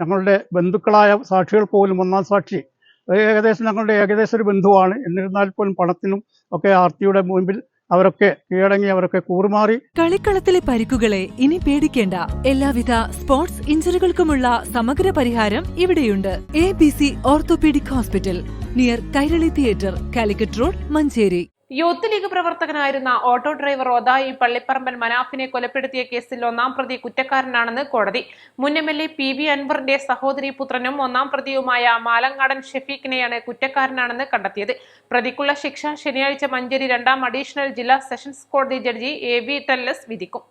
ഞങ്ങളുടെ ബന്ധുക്കളായ സാക്ഷികൾ പോലും ഒന്നാം സാക്ഷി. ഏകദേശം ഞങ്ങളുടെ ഏകദേശം ഒരു ബന്ധുവാണ്. എന്നിരുന്നാൽ പോലും പണത്തിനും ഒക്കെ ആർത്തിയുടെ മുമ്പിൽ അവരൊക്കെ കീഴടങ്ങി അവരൊക്കെ കൂറുമാറി. കളിക്കളത്തിലെ പരിക്കുകളെ ഇനി പേടിക്കേണ്ട. എല്ലാവിധ സ്പോർട്സ് ഇഞ്ചുറികൾക്കുമുള്ള സമഗ്ര പരിഹാരം ഇവിടെയുണ്ട്. A B C orthopaedic hospital near Kairali theatre Calicut road Manjeri. Youth league പ്രവർത്തകനായിരുന്ന auto driver Othayi Pallipparamban മനാഫിനെ കൊലപ്പെടുത്തിയ കേസിൽ ഒന്നാം പ്രതി കുറ്റക്കാരനാണെന്ന് കോടതി. മുൻ M L A P V അൻവറിന്റെ സഹോദരി പുത്രനും ഒന്നാം പ്രതിയുമായ മാലങ്ങാടൻ ഷെഫീഖിനെയാണ് കുറ്റക്കാരനാണെന്ന് കണ്ടെത്തിയത്. പ്രതിക്കുള്ള ശിക്ഷ ശനിയാഴ്ച മഞ്ചേരി രണ്ടാം അഡീഷണൽ ജില്ലാ സെഷൻസ് കോടതി ജഡ്ജി എ വി ടെല്ലസ് വിധിക്കും.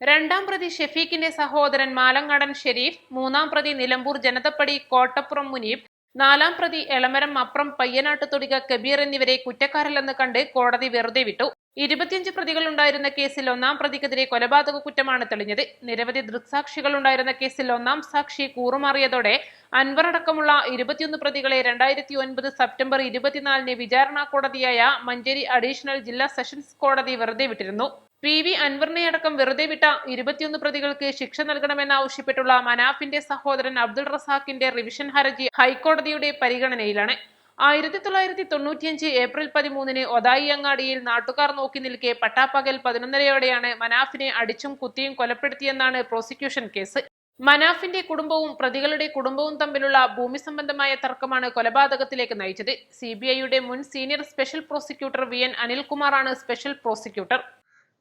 രണ്ടാം പ്രതി ഷെഫീഖിന്റെ സഹോദരൻ മാലങ്ങാടൻ ഷെരീഫ് മൂന്നാം പ്രതി നിലമ്പൂർ ജനതപ്പടി കോട്ടപ്പുറം മുനീബ് നാലാം പ്രതി എളമരം അപ്രം പയ്യനാട്ട് തൊടിക കബീർ എന്നിവരെ കുറ്റക്കാരല്ലെന്ന് കണ്ട് കോടതി വെറുതെ വിട്ടു. ഇരുപത്തിയഞ്ച് പ്രതികൾ ഉണ്ടായിരുന്ന കേസിൽ ഒന്നാം പ്രതിക്കെതിരെ കൊലപാതക കുറ്റമാണ് തെളിഞ്ഞത്. നിരവധി ദൃക്സാക്ഷികൾ ഉണ്ടായിരുന്ന കേസിൽ ഒന്നാം സാക്ഷി കൂറുമാറിയതോടെ അൻവർ അടക്കമുള്ള ഇരുപത്തിയൊന്ന് പ്രതികളെ രണ്ടായിരത്തി ഒൻപത് സെപ്റ്റംബർ ഇരുപത്തിനാലിന് വിചാരണ കോടതിയായ മഞ്ചേരി അഡീഷണൽ ജില്ലാ സെഷൻസ് കോടതി വെറുതെ വിട്ടിരുന്നു. പി വി അൻവറിനെ അടക്കം വെറുതെ വിട്ട ഇരുപത്തിയൊന്ന് പ്രതികൾക്ക് ശിക്ഷ നൽകണമെന്നാവശ്യപ്പെട്ടുള്ള മനാഫിന്റെ സഹോദരൻ അബ്ദുൾ റസാഖിന്റെ റിവിഷൻ ഹർജി ഹൈക്കോടതിയുടെ പരിഗണനയിലാണ്. ആയിരത്തി തൊള്ളായിരത്തി തൊണ്ണൂറ്റിയഞ്ച് ഏപ്രിൽ പതിമൂന്നിന് ഒതായി അങ്ങാടിയിൽ നാട്ടുകാർ നോക്കി നിൽക്കെ പട്ടാപ്പകൽ പതിനൊന്നരയോടെയാണ് മനാഫിനെ അടിച്ചും കുത്തിയും കൊലപ്പെടുത്തിയെന്നാണ് പ്രോസിക്യൂഷൻ കേസ്. മനാഫിന്റെ കുടുംബവും പ്രതികളുടെ കുടുംബവും തമ്മിലുള്ള ഭൂമി സംബന്ധമായ തർക്കമാണ് കൊലപാതകത്തിലേക്ക് നയിച്ചത്. സി ബി ഐയുടെ മുൻ senior special prosecutor V N അനിൽകുമാറാണ് special prosecutor.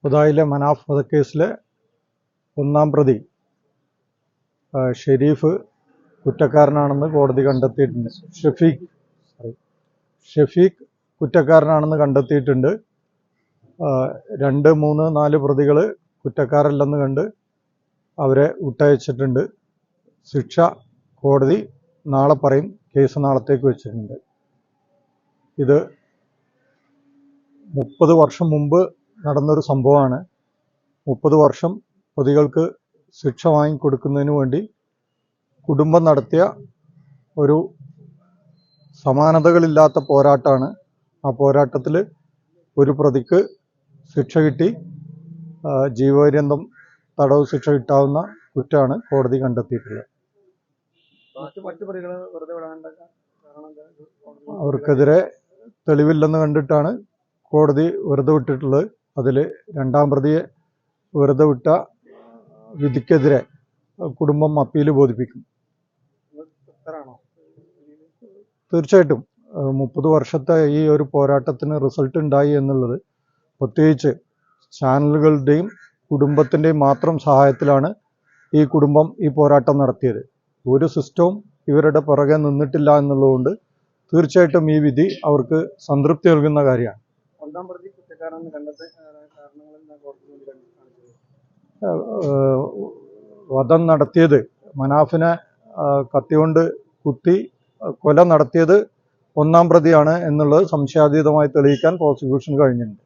ഉദായിലെ മനാഫ് വധക്കേസിലെ ഒന്നാം പ്രതി ഷെരീഫ് കുറ്റക്കാരനാണെന്ന് കോടതി കണ്ടെത്തിയിട്ടുണ്ട്. ഷഫീഖ് സോറി ഷഫീഖ് കുറ്റക്കാരനാണെന്ന് കണ്ടെത്തിയിട്ടുണ്ട്. രണ്ട് മൂന്ന് നാല് പ്രതികൾ കുറ്റക്കാരല്ലെന്ന് കണ്ട് അവരെ വിട്ടയച്ചിട്ടുണ്ട്. ശിക്ഷ കോടതി നാളെ പറയും കേസ് നാളത്തേക്ക് വെച്ചിട്ടുണ്ട്. ഇത് മുപ്പത് വർഷം മുമ്പ് നടന്നൊരു സംഭവമാണ്. മുപ്പത് വർഷം പ്രതികൾക്ക് ശിക്ഷ വാങ്ങിക്കൊടുക്കുന്നതിന് വേണ്ടി കുടുംബം നടത്തിയ ഒരു സമാനതകളില്ലാത്ത പോരാട്ടമാണ് ആ പോരാട്ടത്തിൽ ഒരു പ്രതിക്ക് ശിക്ഷ കിട്ടി. ജീവപര്യന്തം തടവ് ശിക്ഷ കിട്ടാവുന്ന കുറ്റമാണ് കോടതി കണ്ടെത്തിയിട്ടുള്ളത്. അവർക്കെതിരെ തെളിവില്ലെന്ന് കണ്ടിട്ടാണ് കോടതി വെറുതെ വിട്ടിട്ടുള്ളത്. അതിൽ രണ്ടാം പ്രതിയെ വെറുതെ വിട്ട വിധിക്കെതിരെ കുടുംബം അപ്പീൽ ബോധിപ്പിക്കും. തീർച്ചയായിട്ടും. മുപ്പത് വർഷത്തെ ഈ ഒരു പോരാട്ടത്തിന് റിസൾട്ട് ഉണ്ടായി എന്നുള്ളത് പ്രത്യേകിച്ച് ചാനലുകളുടെയും കുടുംബത്തിന്റെയും മാത്രം സഹായത്തിലാണ് ഈ കുടുംബം ഈ പോരാട്ടം നടത്തിയത്. ഒരു സിസ്റ്റവും ഇവരുടെ പുറകെ നിന്നിട്ടില്ല എന്നുള്ളതുകൊണ്ട് തീർച്ചയായിട്ടും ഈ വിധി അവർക്ക് സംതൃപ്തി നൽകുന്ന കാര്യമാണ്. കാരണങ്ങൾ വധം നടത്തിയത് മനാഫിനെ കത്തിയൊണ്ട് കത്തികൊണ്ട് കുത്തി കൊല നടത്തിയത് ഒന്നാം പ്രതിയാണ് എന്നുള്ളത് സംശയാതീതമായി തെളിയിക്കാൻ പ്രോസിക്യൂഷൻ കഴിഞ്ഞിട്ടുണ്ട്.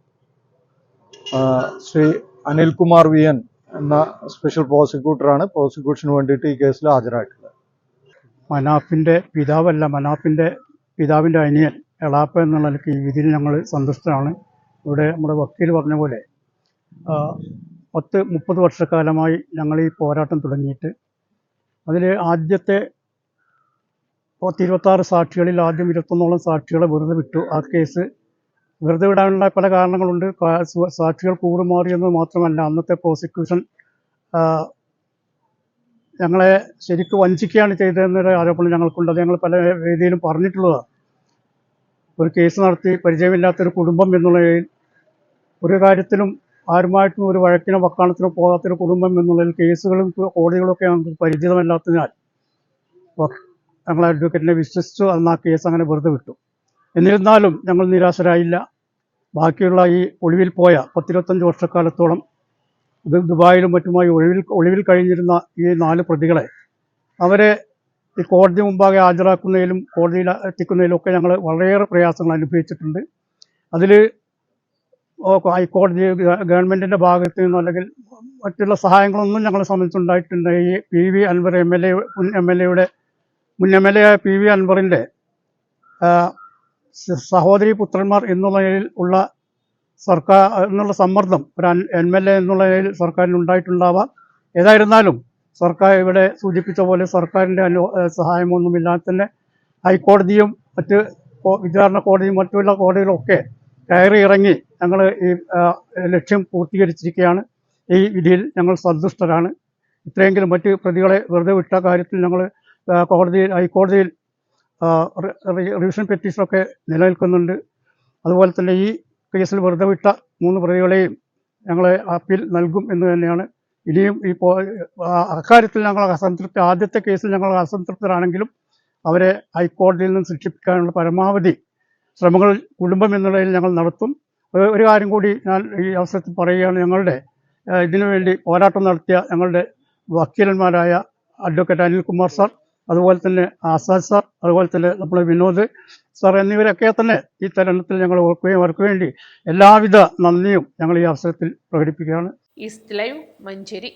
ശ്രീ അനിൽകുമാർ വി എൻ എന്ന സ്പെഷ്യൽ പ്രോസിക്യൂട്ടറാണ് പ്രോസിക്യൂഷന് വേണ്ടിയിട്ട് ഈ കേസിൽ ഹാജരായിട്ടുള്ളത്. മനാഫിന്റെ പിതാവല്ല മനാഫിന്റെ പിതാവിന്റെ അനിയൻ എളാപ്പ എന്നുള്ള നിലയ്ക്ക് ഈ വിധിയിൽ ഞങ്ങൾ സന്തുഷ്ടരാണ്. ഇവിടെ നമ്മുടെ വക്കീൽ പറഞ്ഞ പോലെ പത്ത് മുപ്പത് വർഷക്കാലമായി ഞങ്ങൾ ഈ പോരാട്ടം തുടങ്ങിയിട്ട്. അതിൽ ആദ്യത്തെ പത്ത് ഇരുപത്താറ് സാക്ഷികളിൽ ആദ്യം ഇരുപത്തൊന്നോളം സാക്ഷികളെ വെറുതെ വിട്ടു. ആ കേസ് വെറുതെ വിടാനുള്ള പല കാരണങ്ങളുണ്ട്. സാക്ഷികൾ കൂറുമാറി എന്ന് മാത്രമല്ല അന്നത്തെ പ്രോസിക്യൂഷൻ ഞങ്ങളെ ശരിക്കും വഞ്ചിക്കുകയാണ് ചെയ്തതെന്നൊരു ആരോപണം ഞങ്ങൾക്കുണ്ട്. അത് ഞങ്ങൾ പല രീതിയിലും പറഞ്ഞിട്ടുള്ളതാണ്. ഒരു കേസ് നടത്തി പരിചയമില്ലാത്തൊരു കുടുംബം എന്നുള്ളതിൽ ഒരു കാര്യത്തിലും ആരുമായിട്ടും ഒരു വഴക്കിനോ വക്കാണത്തിനോ പോകാത്തൊരു കുടുംബം എന്നുള്ളതിൽ കേസുകളും കോടതികളൊക്കെ ഞങ്ങൾക്ക് പരിചിതമല്ലാത്തതിനാൽ ഞങ്ങൾ അഡ്വക്കേറ്റിനെ വിശ്വസിച്ചു. അന്ന് ആ കേസ് അങ്ങനെ വെറുതെ വിട്ടു. എന്നിരുന്നാലും ഞങ്ങൾ നിരാശരായില്ല. ബാക്കിയുള്ള ഈ ഒളിവിൽ പോയ പത്തിരുപത്തഞ്ച് വർഷക്കാലത്തോളം ദുബായിലും മറ്റുമായി ഒളിവിൽ ഒളിവിൽ കഴിഞ്ഞിരുന്ന ഈ നാല് പ്രതികളെ അവരെ ഈ കോടതി മുമ്പാകെ ഹാജരാക്കുന്നതിലും കോടതിയിൽ എത്തിക്കുന്നതിലും ഒക്കെ ഞങ്ങൾ വളരെയേറെ പ്രയാസങ്ങൾ അനുഭവിച്ചിട്ടുണ്ട്. അതിൽ ഹൈക്കോടതി ഗവൺമെന്റിന്റെ ഭാഗത്ത് നിന്നോ അല്ലെങ്കിൽ മറ്റുള്ള സഹായങ്ങളൊന്നും ഞങ്ങളെ സംബന്ധിച്ചുണ്ടായിട്ടുണ്ട് ഈ P V Anvar M L A മുൻ എം എൽ എയുടെ മുൻ M L A P V അൻവറിന്റെ സഹോദരി പുത്രന്മാർ എന്നുള്ള നിലയിൽ ഉള്ള സർക്കാർ എന്നുള്ള സമ്മർദ്ദം ഒരു എം എൽ എ എന്നുള്ള നിലയിൽ സർക്കാരിന് ഉണ്ടായിട്ടുണ്ടാവാം. ഏതായിരുന്നാലും സർക്കാർ ഇവിടെ സൂചിപ്പിച്ച പോലെ സർക്കാരിന്റെ അനു സഹായമൊന്നുമില്ലാതെ തന്നെ ഹൈക്കോടതിയും മറ്റ് വിചാരണ കോടതിയും മറ്റുള്ള കോടതികളൊക്കെ കയറി ഇറങ്ങി ഞങ്ങൾ ഈ ലക്ഷ്യം പൂർത്തീകരിച്ചിരിക്കുകയാണ്. ഈ വിധിയിൽ ഞങ്ങൾ സന്തുഷ്ടരാണ്. ഇത്രയെങ്കിലും മറ്റ് പ്രതികളെ വെറുതെ വിട്ട കാര്യത്തിൽ ഞങ്ങൾ കോടതിയിൽ ഹൈക്കോടതിയിൽ റിവിഷൻ പെറ്റീഷനൊക്കെ നിലനിൽക്കുന്നുണ്ട്. അതുപോലെ തന്നെ ഈ കേസിൽ വെറുതെ വിട്ട മൂന്ന് പ്രതികളെയും ഞങ്ങൾ അപ്പീൽ നൽകും എന്ന് തന്നെയാണ്. ഇനിയും ഈ അക്കാര്യത്തിൽ ഞങ്ങൾ അസംതൃപ്തി ആദ്യത്തെ കേസിൽ ഞങ്ങൾ അസംതൃപ്തരാണെങ്കിലും അവരെ ഹൈക്കോടതിയിൽ നിന്ന് ശിക്ഷിപ്പിക്കാനുള്ള പരമാവധി ശ്രമങ്ങൾ കുടുംബം എന്നുള്ളതിൽ ഞങ്ങൾ നടത്തും. ഒരു- കാര്യം കൂടി ഞാൻ ഈ അവസരത്തിൽ പറയുകയാണ് ഞങ്ങളുടെ ഇതിനുവേണ്ടി ഇതിനു വേണ്ടി പോരാട്ടം നടത്തിയ ഞങ്ങളുടെ വക്കീലന്മാരായ അഡ്വക്കേറ്റ് അനിൽകുമാർ സാർ അതുപോലെ തന്നെ ആസാദ് സാർ അതുപോലെ തന്നെ നമ്മുടെ വിനോദ് സാർ എന്നിവരൊക്കെ തന്നെ ഈ തെരഞ്ഞെടുപ്പിൽ ഞങ്ങൾ ഓർക്കുകയും അവർക്ക് വേണ്ടി എല്ലാവിധ നന്ദിയും ഞങ്ങൾ ഈ അവസരത്തിൽ പ്രകടിപ്പിക്കുകയാണ്. ലൈവ് മഞ്ചേരി.